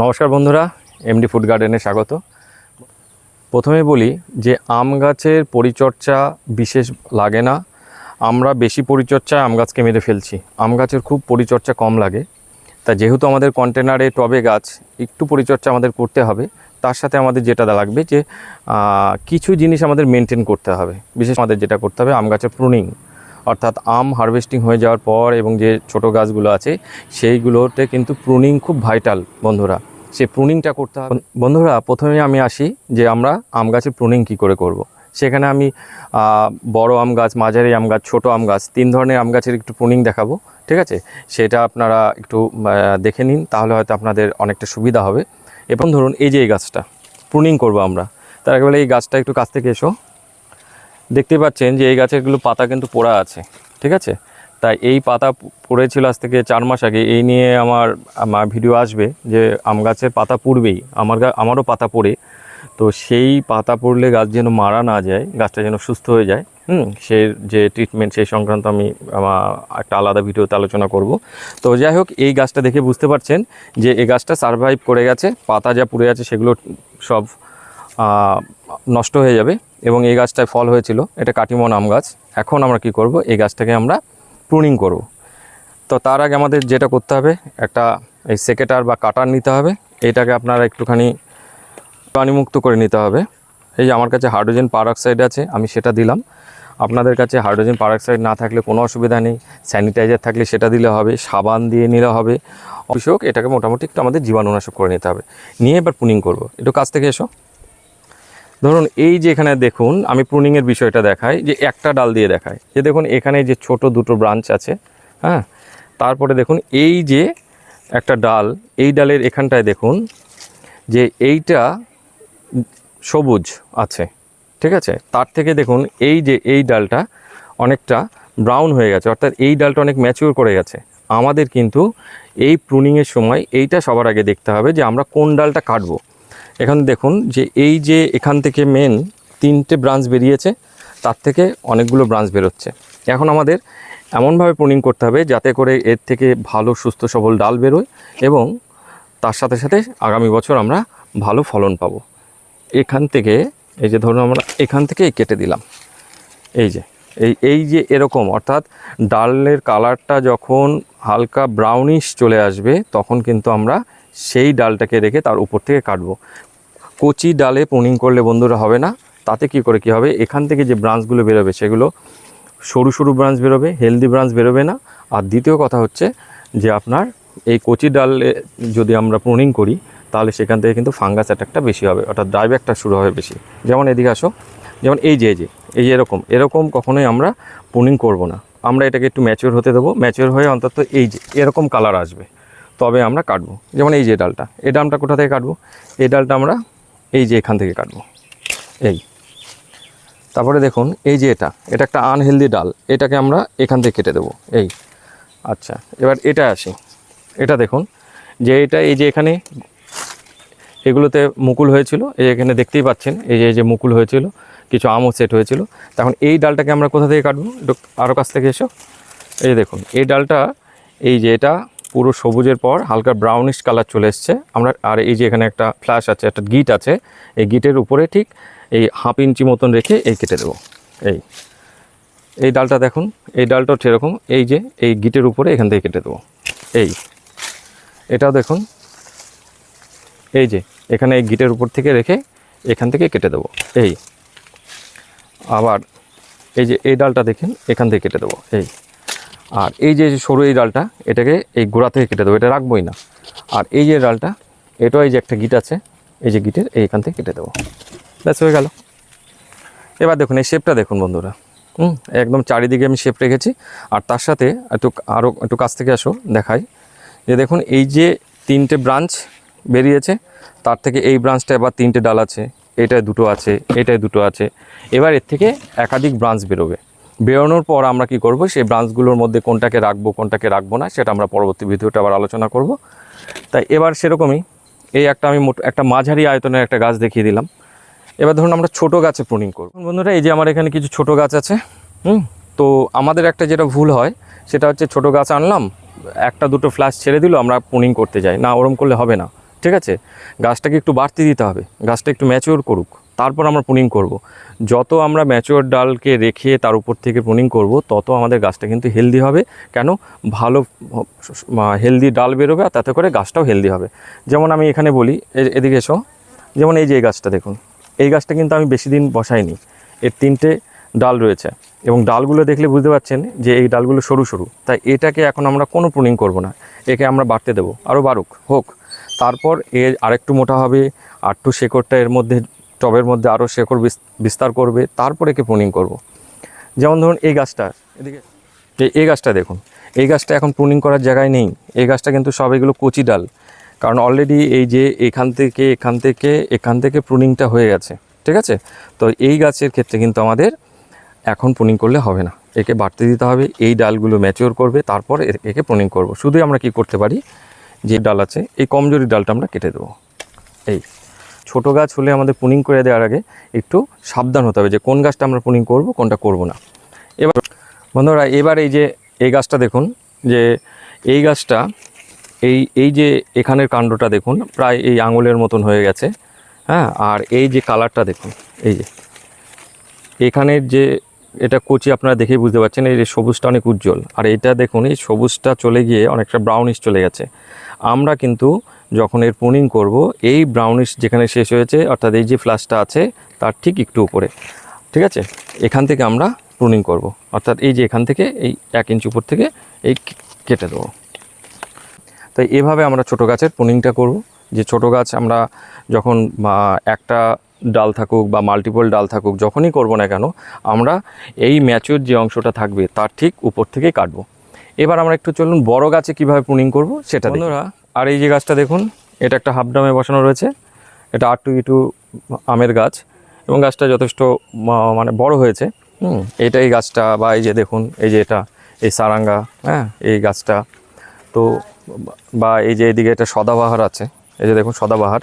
নমস্কার বন্ধুরা MD food গার্ডেনে স্বাগত। প্রথমে বলি যে আম গাছের পরিচর্যা বিশেষ লাগে না। আমরা বেশি পরিচর্যায় আম গাছকে মেরে ফেলছি। আম গাছের খুব পরিচর্যা কম লাগে। তা যেহেতু আমাদের কন্টেনারে টবে গাছ, একটু পরিচর্যা আমাদের করতে হবে। তার সাথে আমাদের যেটা লাগবে যে কিছু জিনিস আমাদের মেনটেন করতে হবে। বিশেষ আমাদের যেটা করতে হবে আম গাছের প্রুনিং অর্থাৎ আম হারভেস্টিং হয়ে যাওয়ার পর এবং যে ছোট গাছগুলো আছে, সেইগুলোতে কিন্তু প্রুনিং খুব ভাইটাল বন্ধুরা। সে প্রুনিংটা করতে হবে। বন্ধুরা, প্রথমে আমি আসি যে আমরা আম গাছের প্রুনিং কী করে করব। সেখানে আমি বড় আম গাছ, মাঝারি আম গাছ, ছোটো আম গাছ, তিন ধরনের আম গাছের একটু প্রুনিং দেখাবো, ঠিক আছে? সেটা আপনারা একটু দেখে নিন, তাহলে হয়তো আপনাদের অনেকটা সুবিধা হবে। এবং ধরুন এই যে এই গাছটা প্রুনিং করব আমরা। তার আগে বলে এই গাছটা একটু কাছ থেকে এসো। দেখতে পাচ্ছেন যে এই গাছেরগুলো পাতা কিন্তু পোড়া আছে, ঠিক আছে? তাই এই পাতা পড়েছিল আজ থেকে চার মাস আগে। এই নিয়ে আমার আমার ভিডিও আসবে যে আম গাছের পাতা পুড়বেই, আমার আমারও পাতা পড়ে। তো সেই পাতা পড়লে গাছ যেন মারা না যায়, গাছটা যেন সুস্থ হয়ে যায়, হুম? সে যে ট্রিটমেন্ট সেই সংক্রান্ত আমি আমার একটা আলাদা ভিডিওতে আলোচনা করব। তো যাই হোক, এই গাছটা দেখে বুঝতে পারছেন যে এই গাছটা সারভাইভ করে গেছে, পাতা যা পুড়ে আছে সেগুলো সব নষ্ট হয়ে যাবে এবং এই গাছটায় ফল হয়েছিল। এটা কাটিমন আম গাছ। এখন আমরা কি করব? এই গাছটাকে আমরা প্রুনিং করব। তো তার আগে আমাদের যেটা করতে হবে, একটা এই সেকেটার বা কাটার নিতে হবে। এটাকে আপনারা একটুখানি প্রাণীমুক্ত করে নিতে হবে। এই যে আমার কাছে হাইড্রোজেন পারঅক্সাইড আছে, আমি সেটা দিলাম। আপনাদের কাছে হাইড্রোজেন পারঅক্সাইড না থাকলে কোনো অসুবিধা নেই। স্যানিটাইজার থাকলে সেটা দিলে হবে, সাবান দিয়ে নিলে হবে। অবশ্যই এটাকে মোটামুটি একটু আমাদের জীবাণুনাশক করে নিতে হবে। নিয়ে এবার পুনিং করব। একটু কাছ থেকে এসো। ধরুন এই যে এখানে দেখুন, আমি প্রুনিংয়ের বিষয়টা দেখাই, যে একটা ডাল দিয়ে দেখাই। যে দেখুন এখানে যে ছোট দুটো ব্রাঞ্চ আছে হ্যাঁ? তারপরে দেখুন এই যে একটা ডাল, এই ডালের এখানটায় দেখুন যে এইটা সবুজ আছে, ঠিক আছে? তার থেকে দেখুন এই যে এই ডালটা অনেকটা ব্রাউন হয়ে গেছে, অর্থাৎ এই ডালটা অনেক ম্যাচিওর করে গেছে। আমাদের কিন্তু এই প্রুনিংয়ের সময় এইটা সবার আগে দেখতে হবে যে আমরা কোন ডালটা কাটবো। এখানে দেখুন যে এই যে এখান থেকে মেন তিনটে ব্রাঞ্চ বেরিয়েছে, তার থেকে অনেকগুলো ব্রাঞ্চ বেরোচ্ছে। এখন আমাদের এমনভাবে প্রুনিং করতে হবে যাতে করে এর থেকে ভালো, সুস্থ, সবল ডাল বেরোয় এবং তার সাথে সাথে আগামী বছর আমরা ভালো ফলন পাবো। এখান থেকে, এই যে ধরুন আমরা এখান থেকে কেটে দিলাম। এই যে, এই এই যে এরকম, অর্থাৎ ডালের কালারটা যখন হালকা ব্রাউনিশ চলে আসবে, তখন কিন্তু আমরা সেই ডালটাকে রেখে তার উপর থেকে কাটবো। কচি ডালে পুনিং করলে বন্ধুরা হবে না। তাতে কি করে কি হবে? এখান থেকে যে ব্রাঞ্চগুলো বেরোবে সেগুলো সরু সরু ব্রাঞ্চ বেরোবে, হেলদি ব্রাঞ্চ বেরোবে না। আর দ্বিতীয় কথা হচ্ছে যে আপনার এই কচি ডালে যদি আমরা প্রুনিং করি, তাহলে সেখান থেকে কিন্তু ফাঙ্গাস অ্যাটাকটা বেশি হবে, অর্থাৎ ড্রাইব্যাকটা শুরু হবে বেশি। যেমন এদিকে আসো, যেমন এই যে এই যে, এই এরকম এরকম কখনোই আমরা প্রুনিং করব না। আমরা এটাকে একটু ম্যাচিওর হতে দেবো ম্যাচিওর হয়ে অন্তত এই যে, এরকম কালার আসবে। তবে আমরা কাটবো। যেমন এই যে ডালটা, এই ডালটা কোথা থেকে কাটবো? এই ডালটা আমরা এই যে এখান থেকে কাটবো। এই। তারপরে দেখুন, এই যে এটা এটা একটা আনহেলদি ডাল, এটাকে আমরা এখান থেকে কেটে দেবো। এই। আচ্ছা এবার এটা আসি। এটা দেখুন, যে এটা এই যে এখানে, এগুলোতে মুকুল হয়েছিল, এই এখানে দেখতেই পাচ্ছেন, এই যে এই যে মুকুল হয়েছিল, কিছু আমও সেট হয়েছিল। তখন এই ডালটাকে আমরা কোথা থেকে কাটবো? একটু আরও কাছ থেকে এসো। এই দেখুন, এই ডালটা, এই যে এটা পুরো সবুজের পর হালকা ব্রাউনিশ কালার চলে এসছে। আমরা আর এই যে এখানে একটা ফ্ল্যাশ আছে, একটা গিট আছে, এই গিটের উপরে ঠিক এই হাফ ইঞ্চি মতন রেখে এই কেটে দেবো। এই এই ডালটা দেখুন, এই ডালটাও সেরকম এই যে এই গিটের উপরে এখান থেকে কেটে দেবো। এই, এটাও দেখুন, এই যে এখানে এই গিটের উপর থেকে রেখে এখান থেকে কেটে দেবো। এই, আবার এই যে এই ডালটা দেখেন, এখান থেকে কেটে দেবো। এই আর এই যে সরু এই ডালটা, এটাকে এই গোড়া থেকে কেটে দেবো, এটা রাখবোই না। আর এই যে ডালটা, এটাও এই যে একটা গিট আছে, এই যে গিটের, এইখান থেকে কেটে দেবো। ব্যাস, হয়ে গেল। এবার দেখুন, এই শেপটা দেখুন বন্ধুরা। হুম, একদম চারিদিকে আমি শেপ রেখেছি। আর তার সাথে একটু আরও একটু কাছ থেকে আসো, দেখাই। যে দেখুন, এই যে তিনটে ব্রাঞ্চ বেরিয়েছে, তার থেকে এই ব্রাঞ্চটা এবার তিনটে ডাল আছে, এটায় দুটো আছে, এটায় দুটো আছে। এবার এর থেকে একাধিক ব্রাঞ্চ বেরোবে। বেরোনোর পর আমরা কি করব? সেই ব্রাঞ্চগুলোর মধ্যে কোনটাকে রাখব কোনটাকে রাখব না, সেটা আমরা পরবর্তী ভিডিওটা আবার আলোচনা করব। তাই এবার সেরকমই এই একটা আমি একটা মাঝারি আয়তনের একটা গাছ দেখিয়ে দিলাম। এবার ধরুন আমরা ছোট গাছে প্রুনিং করব। বন্ধুরা, এই যে আমার এখানে কিছু ছোট গাছ আছে, হুম? তো আমাদের একটা যেটা ভুল হয়, সেটা হচ্ছে ছোট গাছ আনলাম, একটা দুটো ফ্ল্যাশ ছেড়ে দিল, আমরা প্রুনিং করতে যাই। না, ওরম করলে হবে না, ঠিক আছে? গাছটাকে একটু বাড়তি দিতে হবে, গাছটা একটু ম্যাচিওর করুক। তারপর আমরা প্রুনিং করব। যত আমরা ম্যাচিওর ডালকে রেখে তার উপর থেকে প্রুনিং করব, তত আমাদের গাছটা কিন্তু হেলদি হবে। কেন? ভালো হেলদি ডাল বেরোবে আর তাতে করে গাছটাও হেলদি হবে। যেমন আমি এখানে বলি এদিকে এসো। যেমন এই যে এই গাছটা দেখুন, এই গাছটা কিন্তু আমি বেশি দিন বসাইনি। এর তিনটে ডাল রয়েছে এবং ডালগুলো দেখলে বুঝতে পারছেন যে এই ডালগুলো সরু সরু। তাই এটাকে এখন আমরা কোনো প্রুনিং করব না। একে আমরা বাড়তে দেবো। আরও বাড়ুক, হোক। তারপর এর আরেকটু মোটা হবে আরটু শেকড়টা এর মধ্যে টবের মধ্যে আরও শেকড় বিস্তার করবে, তারপরে একে প্রুনিং করব। যেমন ধরুন এই গাছটা, এদিকে, এই- গাছটা দেখুন, এই গাছটা এখন প্রুনিং করার জায়গায় নেই। এই গাছটা কিন্তু সব এগুলো কচি ডাল, কারণ অলরেডি এই যে এখান থেকে এখান থেকে এখান থেকে প্রুনিংটা হয়ে গেছে, ঠিক আছে? তো এই গাছের ক্ষেত্রে কিন্তু আমাদের এখন প্রুনিং করলে হবে না। একে বাড়তে দিতে হবে, এই ডালগুলো ম্যাচিওর করবে, তারপর একে প্রুনিং করব। শুধুই আমরা কি করতে পারি? যে ডাল আছে, এই কমজোরি ডালটা আমরা কেটে দেবো। এই। ছোট গাছ হলে আমাদের পুনিং করে দেওয়ার আগে একটু সাবধান হতে হবে যে কোন গাছটা আমরা পুনিং করব, কোনটা করব না। এবার বন্ধুরা, এবার এই যে এই গাছটা দেখুন, যে এই গাছটা, এই এই যে এখানের কাণ্ডটা দেখুন, প্রায় এই আঙুলের মতন হয়ে গেছে হ্যাঁ আর এই যে কালারটা দেখুন, এই যে। এখানের যে এটা কচি আপনারা দেখেই বুঝতে পারছেন, এই যে সবুজটা অনেক উজ্জ্বল, আর এটা দেখুন, এই সবুজটা চলে গিয়ে অনেকটা ব্রাউনিশ চলে গেছে। আমরা কিন্তু যখন এর পুনিং করব, এই ব্রাউনিশ যেখানে শেষ হয়েছে, অর্থাৎ এই যে ফ্লাশটা আছে, তার ঠিক একটু উপরে। ঠিক আছে? এখান থেকে আমরা প্রুনিং করব। অর্থাৎ এই যে এখান থেকে, এই এক ইঞ্চ উপর থেকে এই কেটে দেবো। তাই এভাবে আমরা ছোট গাছের প্রুনিংটা করব। যে ছোট গাছ আমরা যখন একটা ডাল থাকুক বা মাল্টিপল ডাল থাকুক, যখনই করব না কেন, আমরা এই ম্যাচুর যে অংশটা থাকবে, তার ঠিক উপর থেকেই কাটবো। এবার আমরা একটু চলুন বড় গাছে কীভাবে প্রুনিং করব সেটা বন্ধুরা আর এই যে গাছটা দেখুন এটা একটা হাফ ডামে বসানো রয়েছে। এটা আর টু ইটু আমের গাছ এবং গাছটা যথেষ্ট মানে বড় হয়েছে। হুম এটা এই গাছটা বা এই যে দেখুন এই যে এটা এই সারাঙ্গা হ্যাঁ এই গাছটা। তো বা এই যে এদিকে এটা সদাবাহার আছে এই যে দেখুন সদাবাহার।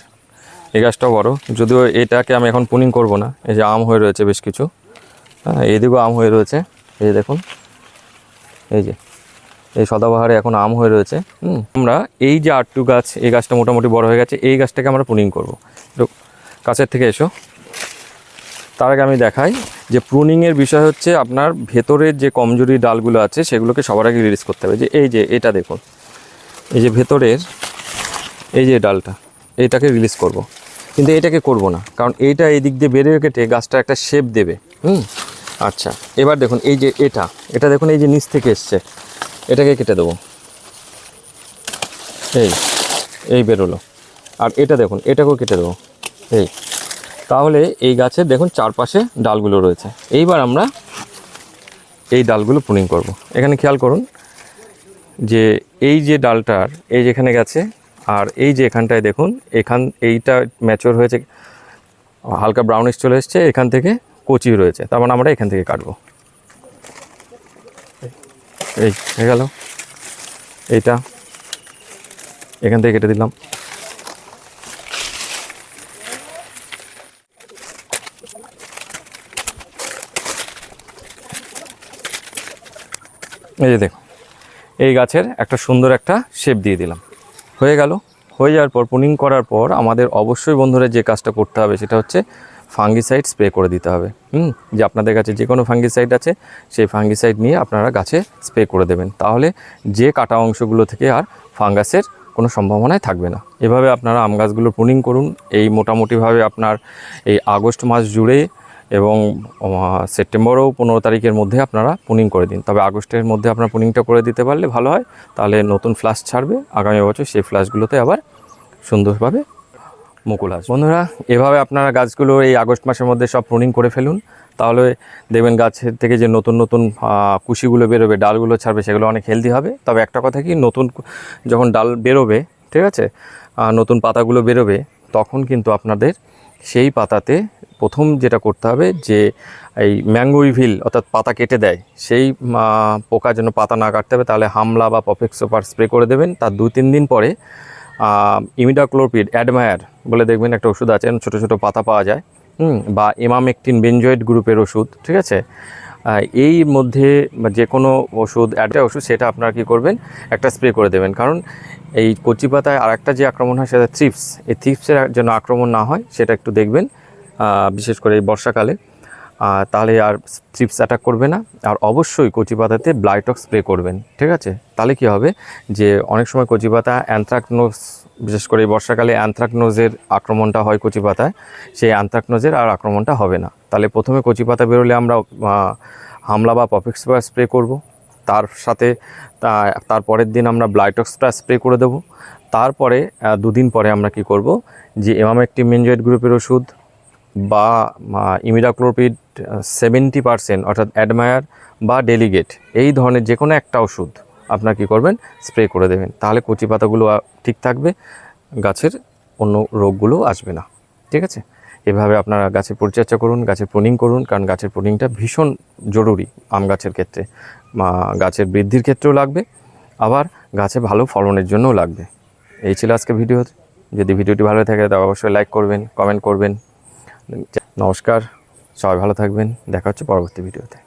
এই গাছটাও বড়। যদিও এটাকে আমি এখন পুনিং করব না এই যে আম হয়ে রয়েছে বেশ কিছু। হ্যাঁ এইদিকেও আম হয়ে রয়েছে এই যে দেখুন এই যে। এই সদাবাহারে এখন আম হয়ে রয়েছে, হুম। আমরা এই যে আটটু গাছ, এই গাছটা মোটামুটি বড় হয়ে গেছে, এই গাছটাকে আমরা পুনিং করব। একটু কাছের থেকে এসো। তার আগে আমি দেখাই যে প্রুনিংয়ের বিষয় হচ্ছে আপনার ভেতরের যে কমজোরি ডালগুলো আছে, সেগুলোকে সবার আগে রিলিজ করতে হবে। যে এই যে এটা দেখুন, এই যে ভেতরের এই যে ডালটা, এইটাকে রিলিজ করব। কিন্তু এটাকে করব না, কারণ এইটা এই দিক দিয়ে বেরিয়ে কেটে গাছটা একটা শেপ দেবে, হুম। আচ্ছা এবার দেখুন এই যে এটা এটা দেখুন এই যে নিচ থেকে এসছে। এটাকে কেটে দেবো। এই এই বেরোলো আর এটা দেখুন, এটাকেও কেটে দেবো। এই, তাহলে এই গাছের দেখুন চারপাশে ডালগুলো রয়েছে। এইবার আমরা এই ডালগুলো পুনিং করব। এখানে খেয়াল করুন যে এই যে ডালটার, এই যেখানে গেছে, আর এই যে এখানটায় দেখুন, এখান, এইটা ম্যাচিওর হয়েছে, হালকা ব্রাউনিশ চলে এসছে, এখান থেকে কচি রয়েছে। তার মানে আমরা এখান থেকে কাটবো। এই, হয়ে গেল। এইটা। এখান থেকে কেটে দিলাম। এই যে দেখো, এই গাছের একটা সুন্দর একটা শেপ দিয়ে দিলাম। হয়ে গেল। হয়ে যাওয়ার পর পুনিং করার পর আমাদের অবশ্যই বন্ধুরা যে কাজটা করতে হবে সেটা হচ্ছে ফাঙ্গিসাইড স্প্রে করে দিতে হবে। হুম? যে আপনাদের কাছে যে কোনো ফাঙ্গিসাইড আছে, সেই ফাঙ্গিসাইড নিয়ে আপনারা গাছে স্প্রে করে দেবেন। তাহলে যে কাটা অংশগুলো থেকে আর ফাঙ্গাসের কোনো সম্ভাবনাই থাকবে না। এভাবে আপনারা আম গাছগুলো পুনিং করুন। এই মোটামুটিভাবে আপনার এই আগস্ট মাস জুড়ে এবং সেপ্টেম্বরও পনেরো তারিখের মধ্যে আপনারা পুনিং করে দিন। তবে আগস্টের মধ্যে আপনার পুনিংটা করে দিতে পারলে ভালো হয়। তাহলে নতুন ফ্লাশ ছাড়বে। আগামী বছর সেই ফ্লাশগুলোতে আবার সুন্দরভাবে মুকুল আসবে বন্ধুরা, এভাবে আপনারা গাছগুলো এই আগস্ট মাসের মধ্যে সব প্রুনিং করে ফেলুন। তাহলে দেখবেন গাছের থেকে যে নতুন নতুন কুশিগুলো বেরোবে, ডালগুলো ছাড়বে, সেগুলো অনেক হেলদি হবে। তবে একটা কথা কি, নতুন যখন ডাল বেরোবে, ঠিক আছে নতুন পাতাগুলো বেরোবে, তখন কিন্তু আপনাদের সেই পাতাতে প্রথম যেটা করতে হবে যে, এই ম্যাঙ্গো ইভিল অর্থাৎ পাতা কেটে দেয়, সেই পোকা যেন পাতা না কাটতে হবে, তাহলে হামলা বা পফেক্সোপার স্প্রে করে দেবেন। তার দু তিন দিন পরে ইমিডাক্লোরপিড অ্যাডমায়ার বলে দেখবেন একটা ওষুধ আছে, ছোটো ছোটো পাতা পাওয়া যায়, হুম, বা এমামেকটিন বেঞ্জয়েড গ্রুপের ওষুধ, ঠিক আছে? এই মধ্যে যে কোনো ওষুধ একটা ওষুধ, সেটা আপনারা কী করবেন? একটা স্প্রে করে দেবেন। কারণ এই কচি পাতায় আর একটা যে আক্রমণ হয়, সেটা থ্রিপস এই থ্রিপসের যেন আক্রমণ না হয়, সেটা একটু দেখবেন বিশেষ করে এই বর্ষাকালে। তাহলে আর চিপস অ্যাটাক করবে না। আর অবশ্যই কচি পাতাতে ব্লাইটক স্প্রে করবেন, ঠিক আছে? তাহলে কি হবে? যে অনেক সময় কচি পাতা অ্যানথ্রাকনোজ বিশেষ করে বর্ষাকালে অ্যানথ্রাকনোজের আক্রমণটা হয় কচি পাতায় সেই অ্যান্থ্রাকনোজের আর আক্রমণটা হবে না। তাহলে প্রথমে কচি পাতা বেরোলে আমরা হামলা বা পপিক্স স্প্রে করব। তার সাথে, তা- তার পরের দিন আমরা ব্লাইটক্সটা স্প্রে করে দেবো। তারপরে দুদিন পরে আমরা কি করব? যে এমামেকটিভ মেনজয়েড গ্রুপের ওষুধ বা ইমিডাক্লোপিড সেভেন্টি পারসেন্ট অর্থাৎ অ্যাডমায়ার বা ডেলিগেট এই ধরনের যে কোনো একটা ওষুধ আপনার কী করবেন? স্প্রে করে দেবেন। তাহলে কচি পাতাগুলো ঠিক থাকবে, গাছের অন্য রোগগুলো আসবে না। ঠিক আছে? এভাবে আপনারা গাছের পরিচর্যা করুন, গাছের প্রুনিং করুন, কারণ গাছের প্রুনিংটা ভীষণ জরুরি আম গাছের ক্ষেত্রে। গাছের বৃদ্ধির ক্ষেত্রেও লাগবে, আবার গাছে ভালো ফলনের জন্যও লাগবে। এই ছিল আজকে ভিডিও। যদি ভিডিওটি ভালো থাকে তবে অবশ্যই লাইক করবেন কমেন্ট করবেন। নমস্কার সবাই ভালো থাকবেন দেখা হচ্ছে পরবর্তী ভিডিওতে।